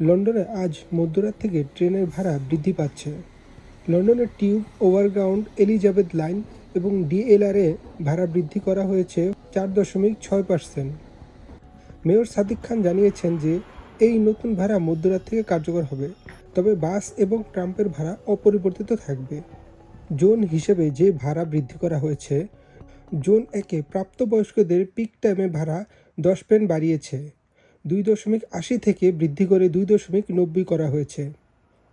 লন্ডনে আজ মধ্যরাত থেকে ট্রেনের ভাড়া বৃদ্ধি পাচ্ছে। লন্ডনের টিউব, ওভারগ্রাউন্ড, এলিজাবেথ লাইন এবং ডিএলআরে ভাড়া বৃদ্ধি করা হয়েছে চার দশমিক ছয় পার্সেন্ট। মেয়র সাদিক খান জানিয়েছেন যে, এই নতুন ভাড়া মধ্যরাত থেকে কার্যকর হবে, তবে বাস এবং ট্রাম্পের ভাড়া অপরিবর্তিত থাকবে। জোন হিসেবে যে ভাড়া বৃদ্ধি করা হয়েছে, জোন একে প্রাপ্তবয়স্কদের পিক টাইমে ভাড়া দশ পেন বাড়িয়েছে। দুই দশমিক আশি থেকে বৃদ্ধি করে দুই দশমিক নব্বই করা হয়েছে।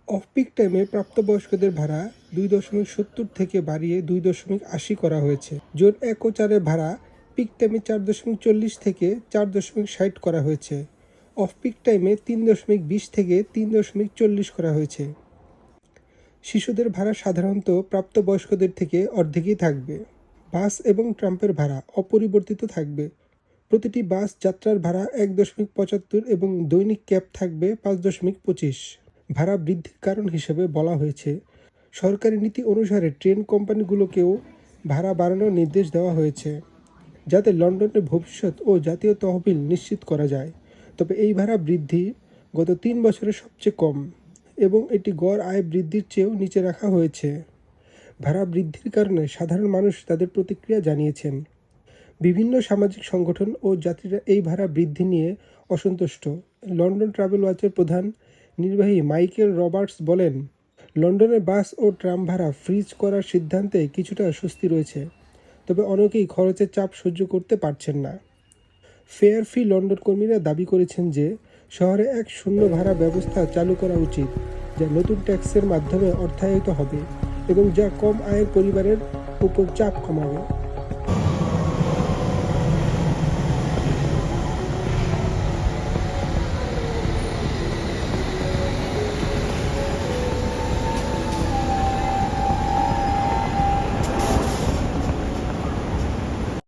অফ পিক টাইমে প্রাপ্তবয়স্কদের ভাড়া দুই দশমিক সত্তর থেকে বাড়িয়ে দুই দশমিক আশি করা হয়েছে। জোন এক ও চারের ভাড়া পিক টাইমে চার দশমিক চল্লিশ থেকে চার দশমিক ষাট করা হয়েছে। অফ পিক টাইমে তিন দশমিক বিশ থেকে তিন দশমিক চল্লিশ করা হয়েছে। শিশুদের ভাড়া সাধারণত প্রাপ্তবয়স্কদের থেকে অর্ধেকই থাকবে। বাস এবং ট্রাম্পের ভাড়া অপরিবর্তিত থাকবে। প্রতিটি বাস যাত্রার ভাড়া এক দশমিক পঁচাত্তর এবং দৈনিক ক্যাব থাকবে পাঁচ দশমিক পঁচিশ। ভাড়া বৃদ্ধির কারণ হিসেবে বলা হয়েছে। সরকারি নীতি অনুসারে ট্রেন কোম্পানিগুলোকেও ভাড়া বাড়ানোর নির্দেশ দেওয়া হয়েছে, যাতে লন্ডনের ভবিষ্যৎ ও জাতীয় তহবিল নিশ্চিত করা যায়। তবে এই ভাড়া বৃদ্ধি গত তিন বছরে সবচেয়ে কম এবং এটি গড় আয় বৃদ্ধির চেয়েও নিচে রাখা হয়েছে। ভাড়া বৃদ্ধির কারণে সাধারণ মানুষ তাদের প্রতিক্রিয়া জানিয়েছেন। বিভিন্ন সামাজিক সংগঠন ও যাত্রীরা এই ভাড়া বৃদ্ধি নিয়ে অসন্তুষ্ট। লন্ডন ট্রাভেল ওয়াচের প্রধান নির্বাহী মাইকেল রবার্টস বলেন লন্ডনের বাস ও ট্রাম ভাড়া ফ্রিজ করার সিদ্ধান্তে কিছুটা স্বস্তি রয়েছে, তবে অনেকেই খরচের চাপ সহ্য করতে পারছেন না। ফেয়ার ফি লন্ডন কর্মীরা দাবি করেছেন যে, শহরে এক শূন্য ভাড়া ব্যবস্থা চালু করা উচিত, যা নতুন ট্যাক্সের মাধ্যমে অর্থায়িত হবে এবং যা কম আয়ের পরিবারের উপর চাপ কমাবে।